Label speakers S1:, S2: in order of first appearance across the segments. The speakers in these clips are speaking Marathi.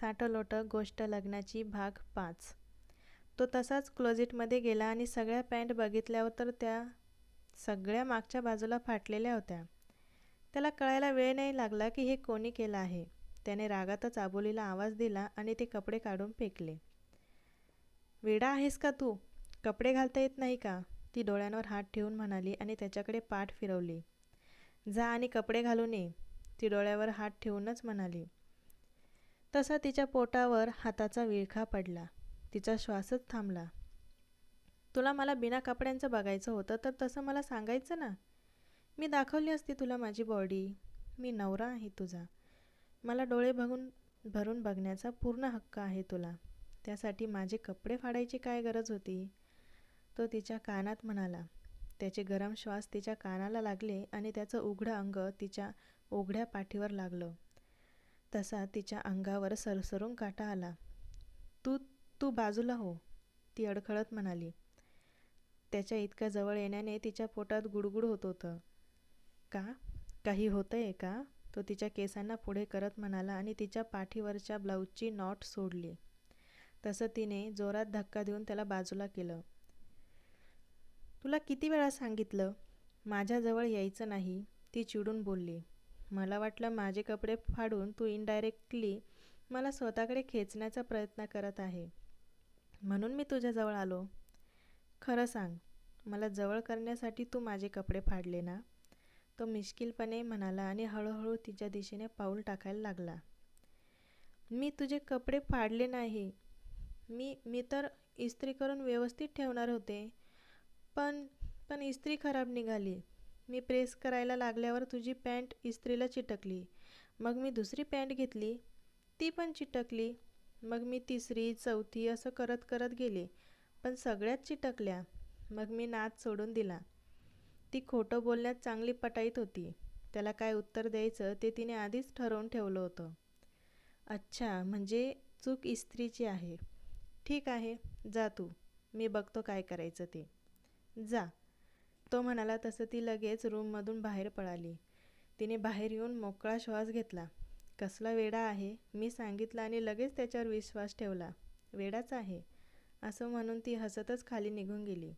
S1: साठलोटं गोष्ट लग्नाची भाग पाच. तो तसाच क्लोजिटमध्ये गेला आणि सगळ्या पॅन्ट बघितल्यावर तर त्या सगळ्या मागच्या बाजूला फाटलेल्या होत्या. त्याला कळायला वेळ नाही लागला की हे कोणी केलं आहे. त्याने रागातच आबोलीला आवाज दिला आणि ते कपडे काढून फेकले. वेडा आहेस का तू? कपडे घालता येत नाही का? ती डोळ्यांवर हात ठेवून म्हणाली आणि त्याच्याकडे पाठ फिरवली. जा आणि कपडे घालून ये. ती डोळ्यावर हात ठेवूनच म्हणाली. तसा तिच्या पोटावर हाताचा विळखा पडला. तिचा श्वासच थांबला. तुला मला बिना कपड्यांचं बघायचं होतं तर तसं मला सांगायचं ना? मी दाखवली असती तुला माझी बॉडी. मी नवरा आहे तुझा. मला डोळे बघून भरून बघण्याचा पूर्ण हक्क आहे तुला. त्यासाठी माझे कपडे फाडायची काय गरज होती? तो तिच्या कानात म्हणाला. त्याचे गरम श्वास तिच्या कानाला लागले आणि त्याचं उघडं अंग तिच्या उघड्या पाठीवर लागलं. तसा तिच्या अंगावर सरसरून काटा आला. तू तू बाजूला हो ती अडखळत म्हणाली. त्याच्या इतक्या जवळ येण्याने तिच्या पोटात गुडगुड होत होतं. का? काही होतं आहे का? तो तिच्या केसांना पुढे करत म्हणाला आणि तिच्या पाठीवरच्या ब्लाऊजची नॉट सोडली. तसं तिने जोरात धक्का देऊन त्याला बाजूला केलं. तुला किती वेळा सांगितलं? माझ्याजवळ यायचं नाही ती चिडून बोलली. मला वाटलं माझे कपडे फाडून तू इनडायरेक्टली मला स्वतःकडे खेचण्याचा प्रयत्न करत आहे. म्हणून मी तुझ्याजवळ आलो. खरं सांग मला जवळ करण्यासाठी तू माझे कपडे फाडले ना? तो मिश्किलपणे म्हणाला आणि हळूहळू तिच्या दिशेने पाऊल टाकायला लागला. मी तुझे कपडे फाडले नाही. मी मी तर इस्त्री करून व्यवस्थित ठेवणार होते. पण पण इस्त्री खराब निघाली. मी प्रेस करायला लागल्यावर तुझी पॅन्ट इस्त्रीला चिटकली. मग मी दुसरी पॅन्ट घेतली. ती पण चिटकली. मग मी तिसरी चौथी असं करत करत गेले. पण सगळ्यात चिटकल्या. मग मी नाच सोडून दिला. ती खोटं बोलण्यात चांगली पटाईत होती. त्याला काय उत्तर द्यायचं ते तिने आधीच ठरवून ठेवलं होतं. अच्छा म्हणजे चूक इस्त्रीची आहे. ठीक आहे जा तू. मी बघतो काय करायचं ते. जा. तो म्हणाला तसं ती लगेच रूममधून बाहेर पळाली. तिने बाहेर येऊन मोकळा श्वास घेतला. कसला वेडा आहे मी सांगितलं आणि लगेच त्याच्यावर विश्वास ठेवला. वेडाच आहे असं म्हणून ती हसतच खाली निघून गेली.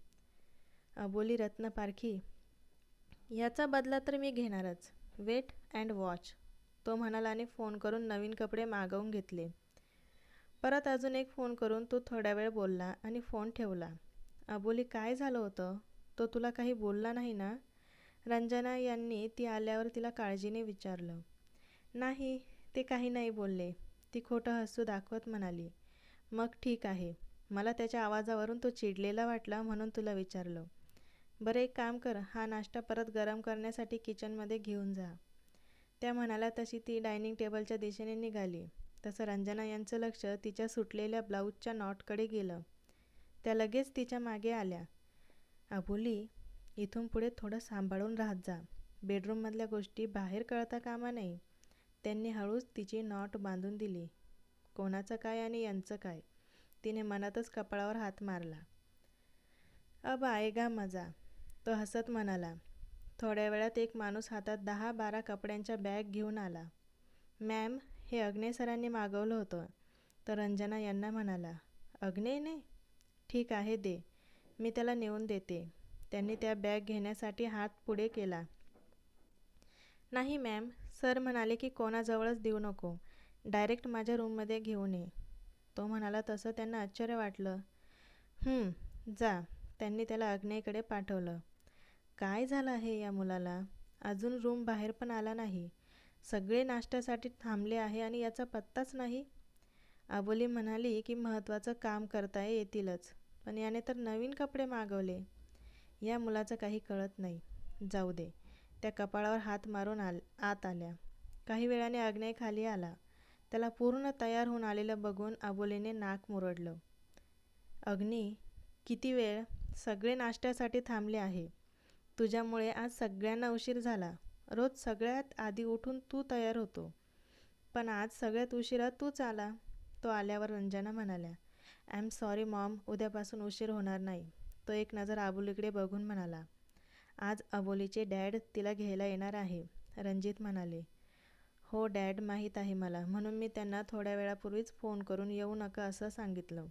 S1: अबोली रत्नपारखी याचा बदला तर मी घेणारच. वेट अँड वॉच तो म्हणाला आणि फोन करून नवीन कपडे मागवून घेतले. परत अजून एक फोन करून तो थोड्या वेळ बोलला आणि फोन ठेवला. अबोली काय झालं होतं? तो तुला काही बोलला नाही ना? रंजना यांनी ती आल्यावर तिला काळजीने विचारलं. नाही ते काही नाही बोलले. ती खोटं हसू दाखवत म्हणाली मग ठीक आहे. मला त्याच्या आवाजावरून तो चिडलेला वाटला म्हणून तुला विचारलं. बरं एक काम कर हा नाश्ता परत गरम करण्यासाठी किचनमध्ये घेऊन जा. त्या म्हणाल्या तशी ती डायनिंग टेबलच्या दिशेने निघाली. तसं रंजना यांचं लक्ष तिच्या सुटलेल्या ब्लाऊजच्या नॉटकडे गेलं. त्या लगेच तिच्यामागे आल्या. अबोली इथून पुढे थोडं सांभाळून राहत जा. बेडरूममधल्या गोष्टी बाहेर कळता कामा नाही त्यांनी हळूच तिची नॉट बांधून दिली. कोणाचं काय आणि यांचं काय? तिने मनातच कपाळावर हात मारला. अब आएगा मजा तो हसत म्हणाला. थोड्या वेळात एक माणूस हातात दहा बारा कपड्यांच्या बॅग घेऊन आला. मॅम हे अग्ने सरांनी मागवलं होतं. तर रंजना यांना म्हणाला अग्नेने ठीक आहे दे. मी त्याला नेऊन देते. त्यांनी त्या बॅग घेण्यासाठी हात पुढे केला. नाही मॅम. सर म्हणाले की कोणाजवळच देऊ नको. डायरेक्ट माझ्या रूममध्ये घेऊन ये. तो म्हणाला तसं त्यांना आश्चर्य वाटलं. जा. त्यांनी त्याला अग्नेकडे पाठवलं. काय झालं आहे या मुलाला? अजून रूम बाहेर पण आला नाही. सगळे नाश्त्यासाठी थांबले आहे आणि याचा पत्ताच नाही? आबोली म्हणाली की महत्त्वाचं काम करता येतीलच. पण याने तर नवीन कपडे मागवले. या मुलाचं काही कळत नाही. जाऊ दे. त्या कपाळावर हात मारून आल आत आल्या. काही वेळाने अग्नय खाली आला. त्याला पूर्ण तयार होऊन आलेलं बघून आबोलीने नाक मुरडलं. अग्नी किती वेळ सगळे नाश्त्यासाठी थांबले आहे. तुझ्यामुळे आज सगळ्यांना उशीर झाला. रोज सगळ्यात आधी उठून तू तयार होतो. पण आज सगळ्यात उशिरा तूच आला. तो आल्यावर रंजना म्हणाल्या आय एम सॉरी मॉम उद्यापासून उशीर होणार नाही. तो एक नजर आबोलीकडे बघून म्हणाला आज अबोलीचे डॅड तिला घ्यायला येणार आहे. रणजित म्हणाले हो डॅड माहीत आहे मला. म्हणून मी त्यांना थोड्या वेळापूर्वीच फोन करून येऊ नका असं सांगितलं.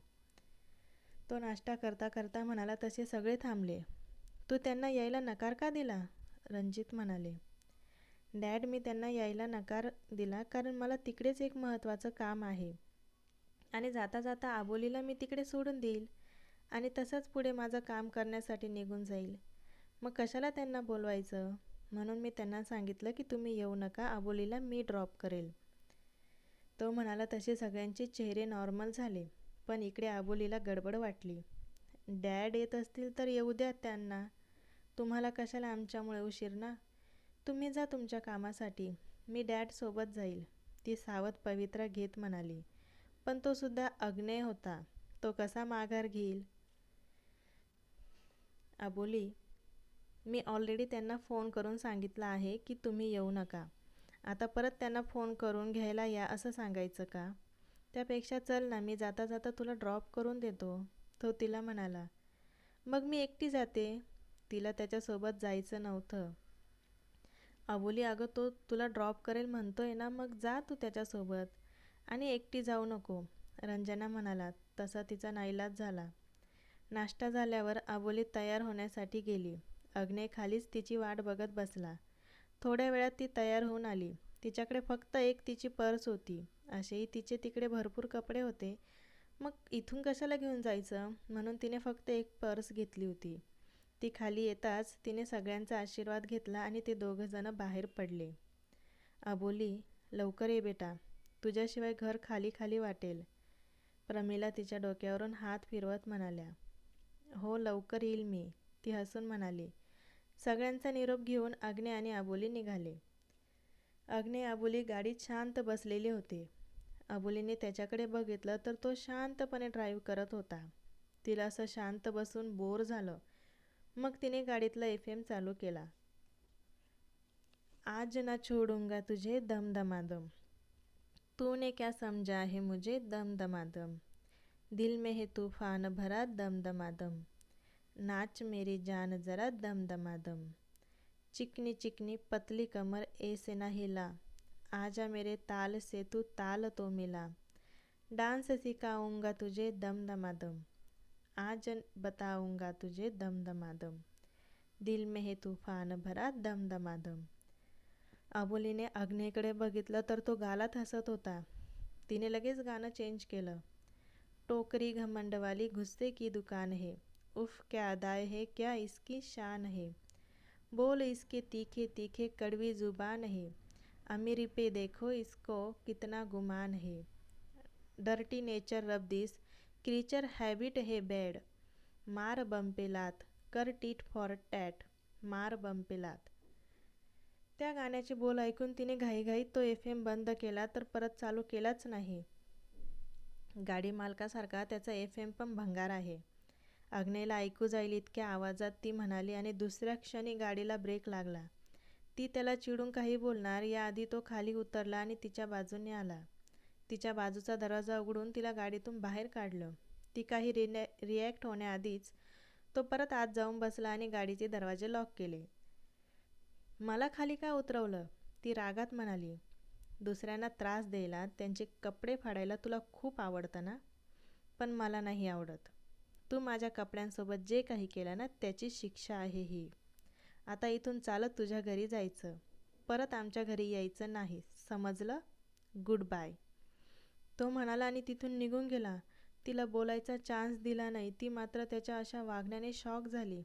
S1: तो नाश्ता करता करता म्हणाला तसे सगळे थांबले. तू त्यांना यायला नकार का दिला? रणजित म्हणाले डॅड मी त्यांना यायला नकार दिला कारण मला तिकडेच एक महत्त्वाचं काम आहे. आणि जाता जाता आबोलीला मी तिकडे सोडून देईल आणि तसंच पुढे माझं काम करण्यासाठी निघून जाईल. मग कशाला त्यांना बोलवायचं? म्हणून मी त्यांना सांगितलं की तुम्ही येऊ नका आबोलीला मी ड्रॉप करेल. तो म्हणाला तसे सगळ्यांचे चेहरे नॉर्मल झाले पण इकडे आबोलीला गडबड वाटली. डॅड येत असतील तर येऊ द्या त्यांना. तुम्हाला कशाला आमच्यामुळे उशीर ना? तुम्ही जा तुमच्या कामासाठी. मी डॅडसोबत जाईल. ती सावध पवित्रा घेत म्हणाली. पण तो सुद्धा अग्नेय होता. तो कसा माघार घेईल? अबोली मी ऑलरेडी त्यांना फोन करून सांगितलं आहे की तुम्ही येऊ नका. आता परत त्यांना फोन करून घ्यायला या असं सांगायचं का? त्यापेक्षा चल ना मी जाता जाता तुला ड्रॉप करून देतो. तो तिला म्हणाला मग मी एकटी जाते. तिला त्याच्यासोबत जायचं नव्हतं. अबोली अगं तो तुला ड्रॉप करेल म्हणतोय ना मग जा तू त्याच्यासोबत. आणि एकटी जाऊ नको. रंजना म्हणाला तसा तिचा नाईलाज झाला. नाश्ता झाल्यावर आबोली तयार होण्यासाठी गेली. अग्ने खालीच तिची वाट बघत बसला. थोड्या वेळात ती तयार होऊन आली. तिच्याकडे फक्त एक तिची पर्स होती. असेही तिचे तिकडे भरपूर कपडे होते. मग इथून कशाला घेऊन जायचं? म्हणून तिने फक्त एक पर्स घेतली होती. ती खाली येताच तिने सगळ्यांचा आशीर्वाद घेतला आणि ते दोघंजणं बाहेर पडले. अबोली लवकर ये बेटा. तुझ्याशिवाय घर खाली खाली वाटेल. प्रमिला तिच्या डोक्यावरून हात फिरवत म्हणाल्या हो लवकर येईल मी ती हसून म्हणाली. सगळ्यांचा निरोप घेऊन अग्ने आणि अबोली निघाले. अग्ने आबोली गाडीत शांत बसलेली होती. अबोलीने त्याच्याकडे बघितलं तर तो शांतपणे ड्राईव्ह करत होता. तिला असं शांत बसून बोर झालं. मग तिने गाडीतला एफ एम चालू केला. आज ना छोडूंगा तुझे दमदमादम. तूने क्या समझा है मुझे? दम दमादम दिल में है तूफ़ान भरा, दम दमादम नाच मेरी जान जरा, दम दमादम चिकनी चिकनी पतली कमर, ऐसे ना हिला। आजा मेरे ताल से तू ताल तो मिला। डांस सिखाऊँगा तुझे, दम दमादम आज बताऊँगा तुझे, दम दमादम दिल में है तूफ़ान भरा, दम दमादम अबोलीने अग्नेकडे बघितलं तर तो गालात हसत होता. तिने लगेच गाणं चेंज केलं. टोकरी घमंडवाली घुस्से की दुकान है? उफ क्या अदाय है क्या इसकी शान है? बोल इसके तीखे तीखे कड़वी ज़ुबान है। अमीरी पे देखो इसको कितना गुमान है। Dirty nature rub this creature habit है बैड। मार बम पे लात कर टीट फॉर टॅट मार बम पे लात। त्या गाण्याचे बोल ऐकून तिने घाईघाईत तो एफ एम बंद केला तर परत चालू केलाच नाही. गाडी मालकासारखा त्याचा एफ एम पण भंगार आहे. अग्नेला ऐकू जाईल इतक्या आवाजात ती म्हणाली आणि दुसऱ्या क्षणी गाडीला ब्रेक लागला. ती त्याला चिडून काही बोलणार याआधी तो खाली उतरला आणि तिच्या बाजूने आला. तिच्या बाजूचा दरवाजा उघडून तिला गाडीतून बाहेर काढलं. ती काही रिनॅ रिॲक्ट होण्याआधीच तो परत आत जाऊन बसला आणि गाडीचे दरवाजे लॉक केले. मला खाली का उतरवलं? ती रागात म्हणाली दुसऱ्यांना त्रास द्यायला त्यांचे कपडे फाडायला तुला खूप आवडतं ना? पण मला नाही आवडत. तू माझ्या कपड्यांसोबत जे काही केलं ना त्याची शिक्षा आहे ही. आता इथून चालत तुझ्या घरी जायचं. परत आमच्या घरी यायचं नाही. समजलं? गुड बाय तो म्हणाला आणि तिथून निघून गेला. तिला बोलायचा चान्स दिला नाही. ती मात्र त्याच्या अशा वागण्याने शॉक झाली.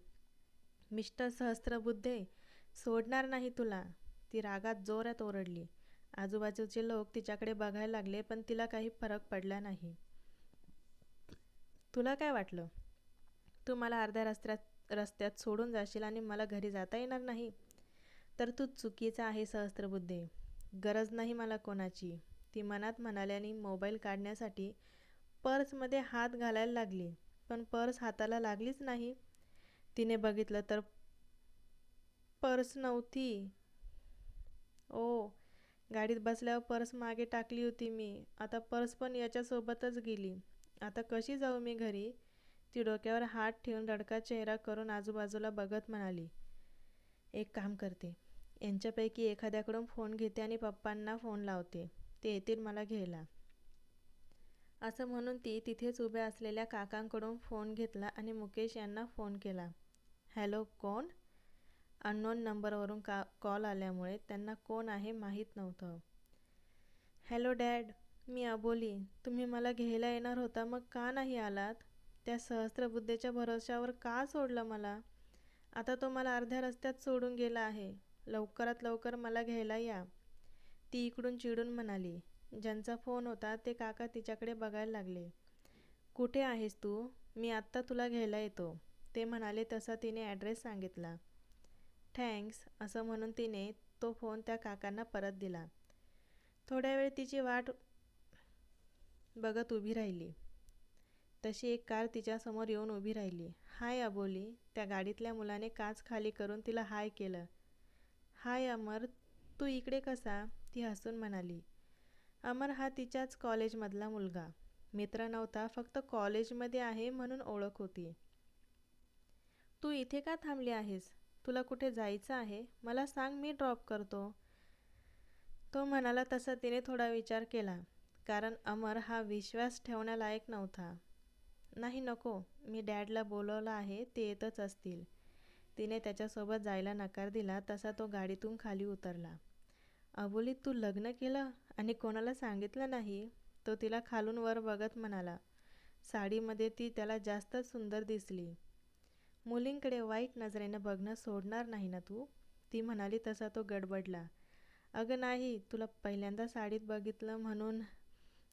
S1: मिस्टर सहस्त्रबुद्धे सोडणार नाही तुला. ती रागात जोरात ओरडली. आजूबाजूचे लोक तिच्याकडे बघायला लागले पण तिला काही फरक पडला नाही. तुला काय वाटलं? तू मला अर्ध्या रस्त्यात रस्त्यात सोडून जाशील आणि मला घरी जाता येणार नाही? तर तू चुकीचा आहे सहस्त्रबुद्धे. गरज नाही मला कोणाची. ती मनात म्हणाल्याने मोबाईल काढण्यासाठी पर्समध्ये हात घालायला लागली पण पर्स हाताला लागलीच नाही. तिने बघितलं तर पर्स नव्हती. ओ गाडीत बसल्यावर पर्स मागे टाकली होती मी. आता पर्स पण याच्यासोबतच गेली. आता कशी जाऊ मी घरी? ती डोक्यावर हात ठेवून रडका चेहरा करून आजूबाजूला बघत म्हणाली एक काम करते. यांच्यापैकी एखाद्याकडून फोन घेते आणि पप्पांना फोन लावते. ते येतील मला घ्यायला. असं म्हणून ती तिथेच उभ्या असलेल्या काकांकडून फोन घेतला आणि मुकेश यांना फोन केला हॅलो कोण? अननोन नंबरवरून का कॉल आल्यामुळे त्यांना कोण आहे माहीत नव्हतं. हॅलो डॅड मी अबोली. तुम्ही मला घ्यायला येणार होता मग का नाही आलात? त्या सहस्त्रबुद्धेच्या भरोश्यावर का सोडलं मला? आता तो मला अर्ध्या रस्त्यात सोडून गेला आहे. लवकरात लवकर मला घ्यायला या. ती इकडून चिडून म्हणाली. ज्यांचा फोन होता ते काका तिच्याकडे बघायला लागले. कुठे आहेस तू? मी आत्ता तुला घ्यायला येतो. ते म्हणाले तसा तिने ॲड्रेस सांगितला. थँक्स असं म्हणून तिने तो फोन त्या काकांना परत दिला. थोड्या वेळ तिची वाट बघत उभी राहिली. तशी एक कार तिच्यासमोर येऊन उभी राहिली. हाय अबोली त्या गाडीतल्या मुलाने काच खाली करून तिला हाय केलं. हाय अमर तू इकडे कसा? ती हसून म्हणाली. अमर हा तिच्याच कॉलेजमधला मुलगा. मित्र नव्हता फक्त कॉलेजमध्ये आहे म्हणून ओळख होती. तू इथे का थांबली आहेस? तुला कुठे जायचं आहे? मला सांग मी ड्रॉप करतो. तो म्हणाला तसा तिने थोडा विचार केला कारण अमर हा विश्वास ठेवण्यालायक नव्हता. नाही नको. मी डॅडला बोलवलं आहे ते येतच असतील. तिने त्याच्यासोबत जायला नकार दिला तसा तो गाडीतून खाली उतरला. अबोलीत तू लग्न केलं आणि कोणाला सांगितलं नाही? तो तिला खालून वर बघत म्हणाला. साडीमध्ये ती त्याला जास्तच सुंदर दिसली. मुलींकडे वाईट नजरेनं बघणं सोडणार नाही ना तू? ती म्हणाली तसा तो गडबडला. अगं नाही तुला पहिल्यांदा साडीत बघितलं म्हणून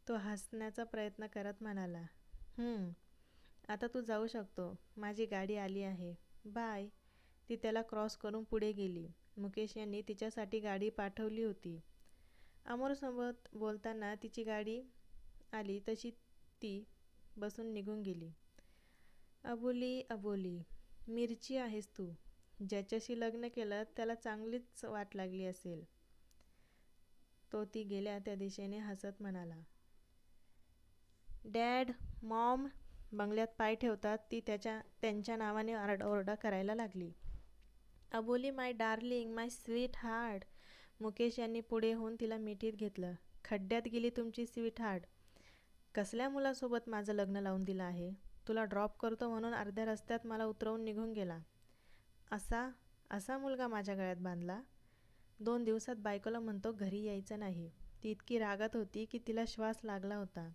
S1: तो हसण्याचा प्रयत्न करत म्हणाला. आता तू जाऊ शकतो. माझी गाडी आली आहे. बाय. ती त्याला क्रॉस करून पुढे गेली. मुकेश यांनी तिच्यासाठी गाडी पाठवली होती. अमोरसोबत बोलताना तिची गाडी आली तशी ती बसून निघून गेली. अबोली अबोली. मिरची आहेस तू. ज्याच्याशी लग्न केलं त्याला चांगलीच वाट लागली असेल. तो ती गेल्या त्या दिशेने हसत म्हणाला. डॅड मॉम बंगल्यात पाय ठेवतात ती त्याच्या त्यांच्या नावाने आरडाओरडा करायला लागली. Aboli my darling my sweetheart. Mukesh यांनी पुढे होऊन तिला मिठीत घेतलं. खड्ड्यात गेली तुमची स्वीट हार्ट. कसल्या मुलासोबत माझं लग्न लावून दिलं आहे? तुला ड्रॉप करतो म्हणून अर्ध्या रस्त्यात मला उतरवून निघून गेला. असा असा मुलगा माझ्या गळ्यात बांधला. दोन दिवसात बायकोला म्हणतो घरी यायचं नाही. ती इतकी रागात होती की तिला श्वास लागला होता.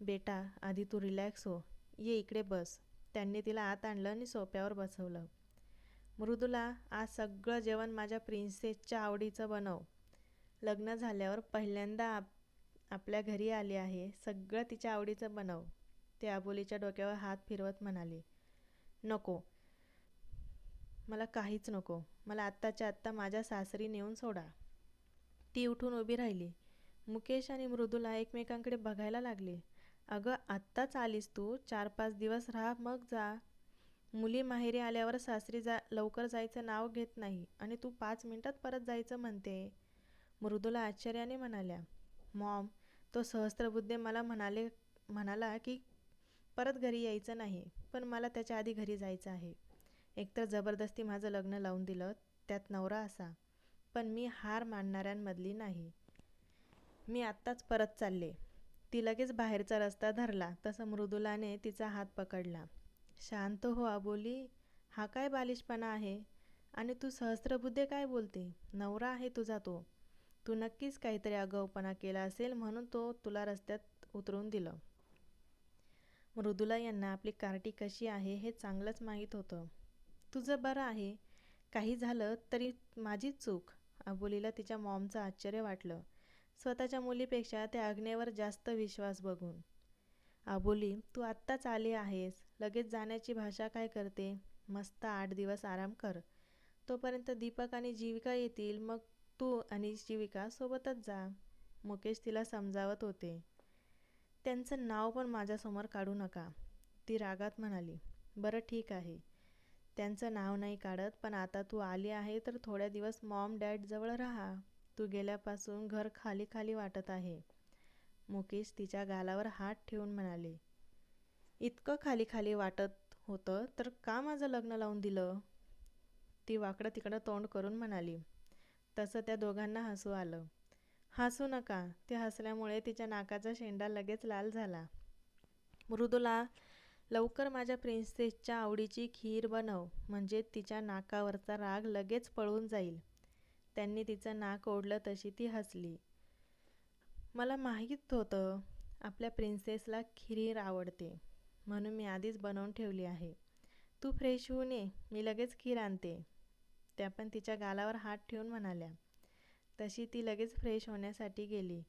S1: बेटा आधी तू रिलॅक्स हो. ये इकडे बस. त्यांनी तिला आत आणलं आणि सोप्यावर बसवलं. मृदुला आज सगळं जेवण माझ्या प्रिन्सेसच्या आवडीचं बनव. लग्न झाल्यावर पहिल्यांदा आप आपल्या घरी आले आहे. सगळं तिच्या आवडीचं बनव. ते आबोलीच्या डोक्यावर हात फिरवत म्हणाले नको. मला काहीच नको. मला आत्ताच्या आत्ता माझ्या सासरी नेऊन सोडा. ती उठून उभी राहिली. मुकेश आणि मृदुला एकमेकांकडे बघायला लागले. अगं आत्ताच आलीस तू. चार पाच दिवस राहा मग जा. मुली माहेरी आल्यावर सासरी जा लवकर जायचं नाव घेत नाही आणि तू पाच मिनटात परत जायचं म्हणते. मृदुला आश्चर्याने म्हणाल्या मॉम तो सहस्त्रबुद्धे मला म्हणाले म्हणाला की परत घरी यायचं नाही पण मला त्याच्या आधी घरी जायचं आहे. एकतर जबरदस्ती माझं लग्न लावून दिलं त्यात नवरा असा पण मी हार मानणाऱ्यांमधली नाही. मी आत्ताच परत चालले. ती लगेच बाहेरचा रस्ता धरला तसं मृदुलाने तिचा हात पकडला. शांत हो आबोली. हा काय बालिशपणा आहे? आणि तू सहस्त्रबुद्धे काय बोलते? नवरा आहे तुझा तो. तू नक्कीच काहीतरी आगाऊपणा केला असेल म्हणून तो तुला रस्त्यात उतरून दिलं. मृदुला यांना आपली कार्टी कशी आहे हे चांगलंच माहीत होतं. तुझं बरं आहे. काही झालं तरी माझीच चूक. अबोलीला तिच्या मॉमचं आश्चर्य वाटलं. स्वतःच्या मुलीपेक्षा त्या अग्नेवर जास्त विश्वास बघून. अबोली तू आत्ताच आली आहेस. लगेच जाण्याची भाषा काय करते? मस्त आठ दिवस आराम कर. तोपर्यंत दीपक आणि जीविका येतील. मग तू आणि जीविका सोबतच जा. मुकेश तिला समजावत होते. त्यांचं नाव पण माझ्यासमोर काढू नका. ती रागात म्हणाली बरं ठीक आहे. त्यांचं नाव नाही काढत पण आता तू आली आहे तर थोड्या दिवस मॉम डॅडजवळ राहा. तू गेल्यापासून घर खाली खाली वाटत आहे. मुकेश तिच्या गालावर हात ठेवून म्हणाले इतकं खाली खाली वाटत होतं तर का माझं लग्न लावून दिलं? ती वाकडं तिकडं तोंड करून म्हणाली तसं त्या दोघांना हसू आलं. हसू नका. ते हसल्यामुळे तिच्या नाकाचा शेंडा लगेच लाल झाला. मृदुला लवकर माझ्या प्रिन्सेसच्या आवडीची खीर बनव. म्हणजे तिच्या नाकावरचा राग लगेच पळून जाईल. त्यांनी तिचं नाक ओढलं तशी ती हसली. मला माहीत होतं. आपल्या प्रिन्सेसला खीर आवडते. म्हणून मी आधीच बनवून ठेवली आहे. तू फ्रेश होऊन ये. मी लगेच खीर आणते. त्या पण तिच्या गालावर हात ठेवून म्हणाल्या. तशी ती लगेच फ्रेश होण्यासाठी गेली.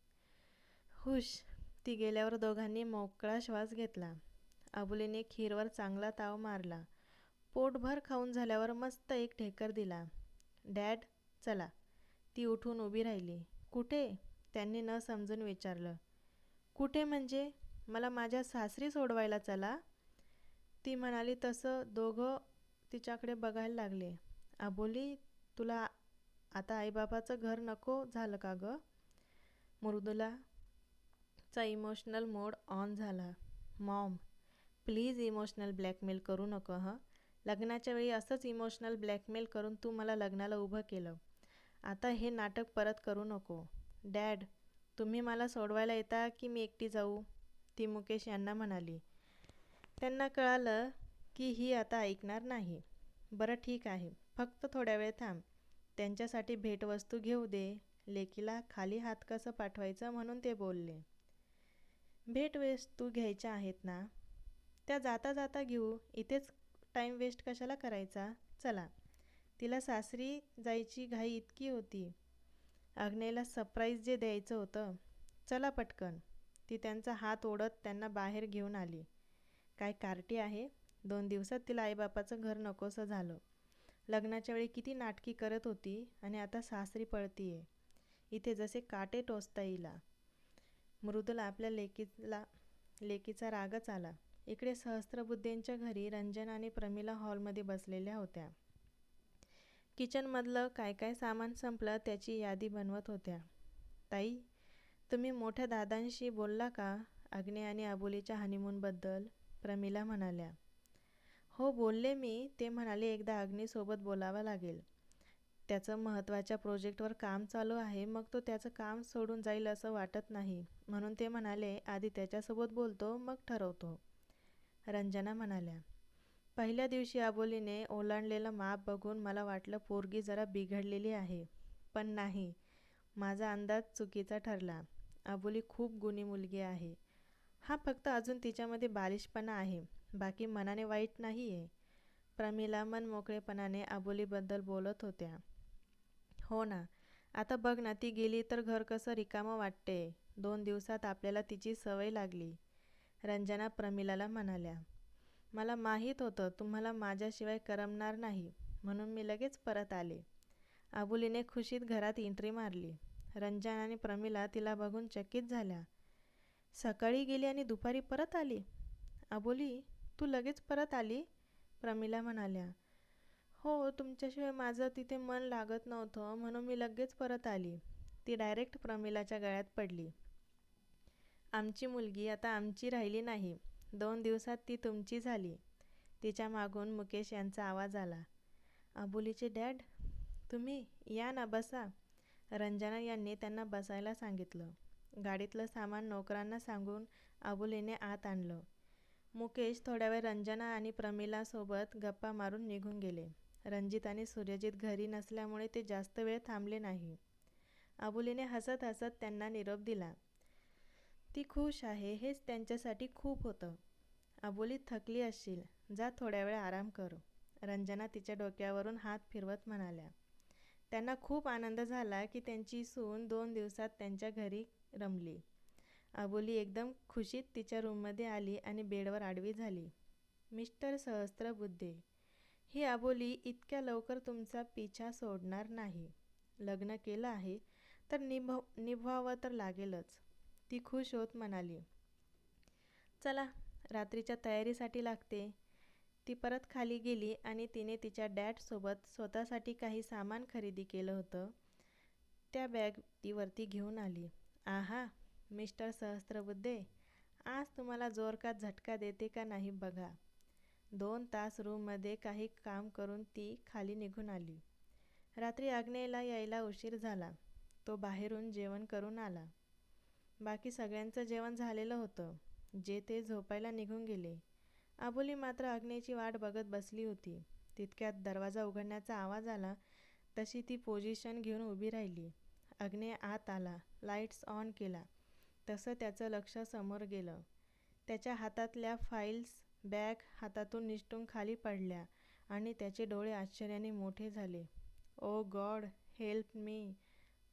S1: हुश ती गेल्यावर दोघांनी मोकळा श्वास घेतला. अबुलीने खीरवर चांगला ताव मारला. पोटभर खाऊन झाल्यावर मस्त एक ढेकर दिला. डॅड चला. ती उठून उभी राहिली. कुठे? त्यांनी न समजून विचारलं. कुठे म्हणजे? मला माझ्या सासरी सोडवायला चला. ती म्हणाली तसं दोघं तिच्याकडे बघायला लागले. आबोली तुला आता आईबाबाचं घर नको झालं का गं? मृदुलाचा इमोशनल मोड ऑन झाला. मॉम प्लीज इमोशनल ब्लॅकमेल करू नको हं? लग्नाच्या वेळी असंच इमोशनल ब्लॅकमेल करून तू मला लग्नाला उभं केलं. आता हे नाटक परत करू नको. डॅड तुम्ही मला सोडवायला येता की मी एकटी जाऊ? ती मुकेश यांना म्हणाली. त्यांना कळालं की ही आता ऐकणार नाही. बरं ठीक आहे. फक्त थोड्या वेळ थांब. त्यांच्यासाठी भेटवस्तू घेऊ दे. लेकीला खाली हात कसं पाठवायचं म्हणून ते बोलले. भेटवस्तू घ्यायच्या आहेत ना? त्या जाता जाता घेऊ. इथेच टाईम वेस्ट कशाला करायचा? चला. तिला सासरी जायची घाई इतकी होती. अग्नेला सरप्राईज जे द्यायचं होतं. चला पटकन. ती त्यांचा हात ओढत त्यांना बाहेर घेऊन आली. काय कार्टी आहे? दोन दिवसात तिला आईबापाचं घर नकोसं झालं. लग्नाच्या वेळी किती नाटकी करत होती आणि आता सासरी पळतीये. इथे जसे काटे टोचता येईला. मृदूला आपल्या लेकीला लेकीचा रागच आला. इकडे सहस्त्रबुद्धेंच्या घरी रंजन आणि प्रमिला हॉलमध्ये बसलेल्या होत्या. किचनमधलं काय काय सामान संपलं त्याची यादी बनवत होत्या. ताई तुम्ही मोठ्या दादांशी बोलला का अग्ने आणि अबोलीच्या हनीमूनबद्दल प्रमिला म्हणाल्या. हो बोलले मी. ते म्हणाले एकदा अग्नीसोबत बोलावं लागेल. त्याचं महत्त्वाच्या प्रोजेक्टवर काम चालू आहे. मग तो त्याचं काम सोडून जाईल असं वाटत नाही. म्हणून ते म्हणाले आधी त्याच्यासोबत बोलतो मग ठरवतो. रंजना म्हणाल्या पहिल्या दिवशी आबोलीने ओलांडलेलं माप बघून मला वाटलं पोरगी जरा बिघडलेली आहे. पण नाही माझा अंदाज चुकीचा ठरला. आबोली खूप गुणी मुलगी आहे. हा फक्त अजून तिच्यामध्ये बालिशपणा आहे. बाकी मनाने वाईट नाही आहे प्रमिला मन मोकळेपणाने आबोलीबद्दल बोलत होत्या. हो ना आता बघ ना ती गेली तर घर कसं रिकामं वाटते. दोन दिवसात आपल्याला तिची सवय लागली. रंजना प्रमिलाला म्हणाल्या मला माहीत होतं तुम्हाला माझ्याशिवाय करमणार नाही म्हणून मी लगेच परत आले. आबुलीने खुशीत घरात एंट्री मारली. रंजन आणि प्रमिला तिला बघून चकित झाल्या. सकाळी गेली आणि दुपारी परत आली? आबोली तू लगेच परत आली? प्रमिला म्हणाल्या. हो तुमच्याशिवाय माझं तिथे मन लागत नव्हतं म्हणून मी लगेच परत आली. ती डायरेक्ट प्रमिलाच्या गळ्यात पडली. आमची मुलगी आता आमची राहिली नाही. दोन दिवसात ती तुमची झाली. तिच्या मागून मुकेश यांचा आवाज आला. अबोलीचे डॅड तुम्ही या ना बसा. रंजना यांनी त्यांना बसायला सांगितलं. गाडीतलं सामान नोकरांना सांगून अबोलीने आत आणलं. मुकेश थोड्या वेळ रंजना आणि प्रमिलासोबत गप्पा मारून निघून गेले. रणजित आणि सूर्यजित घरी नसल्यामुळे ते जास्त वेळ थांबले नाही. अबोलीने हसत हसत त्यांना निरोप दिला ती खुश आहे हेच त्यांच्यासाठी खूप होतं. अबोली थकली असशील जा थोड्या वेळ आराम कर. रंजना तिच्या डोक्यावरून हात फिरवत म्हणाल्या. त्यांना खूप आनंद झाला की त्यांची सून दोन दिवसात त्यांच्या घरी रमली. अबोली एकदम खुशीत तिच्या रूममध्ये आली आणि बेडवर आडवी झाली. मिस्टर सहस्त्रबुद्धे ही अबोली इतक्या लवकर तुमचा पिछा सोडणार नाही. लग्न केलं आहे तर निभ निभवावं तर लागेलच. ती खुश होत म्हणाली. चला रात्रीच्या तयारीसाठी लागते. ती परत खाली गेली आणि तिने तिच्या डॅडसोबत स्वतःसाठी काही सामान खरेदी केलं होतं. त्या बॅग तीवरती घेऊन आली. आहा मिस्टर सहस्त्रबुद्धे आज तुम्हाला जोरकात झटका देते का नाही बघा. दोन तास रूममध्ये काही काम करून ती खाली निघून आली. रात्री आग्नेयला यायला उशीर झाला. तो बाहेरून जेवण करून आला. बाकी सगळ्यांचं जेवण झालेलं होतं. जे ते झोपायला निघून गेले. आबोली मात्र आग्नेयची वाट बघत बसली होती. तितक्यात दरवाजा उघडण्याचा आवाज आला तशी ती पोझिशन घेऊन उभी राहिली. अग्नेय आत आला. लाईट्स ऑन केला. तसं त्याचं लक्ष समोर गेलं. त्याच्या हातातल्या फाईल्स बॅग हातातून निष्ठून खाली पडल्या आणि त्याचे डोळे आश्चर्याने मोठे झाले. ओ गॉड हेल्प मी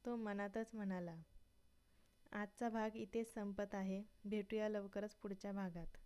S1: तो मनातच म्हणाला. आजचा भाग इथेच संपत आहे. भेटूया लवकरच पुढच्या भागात.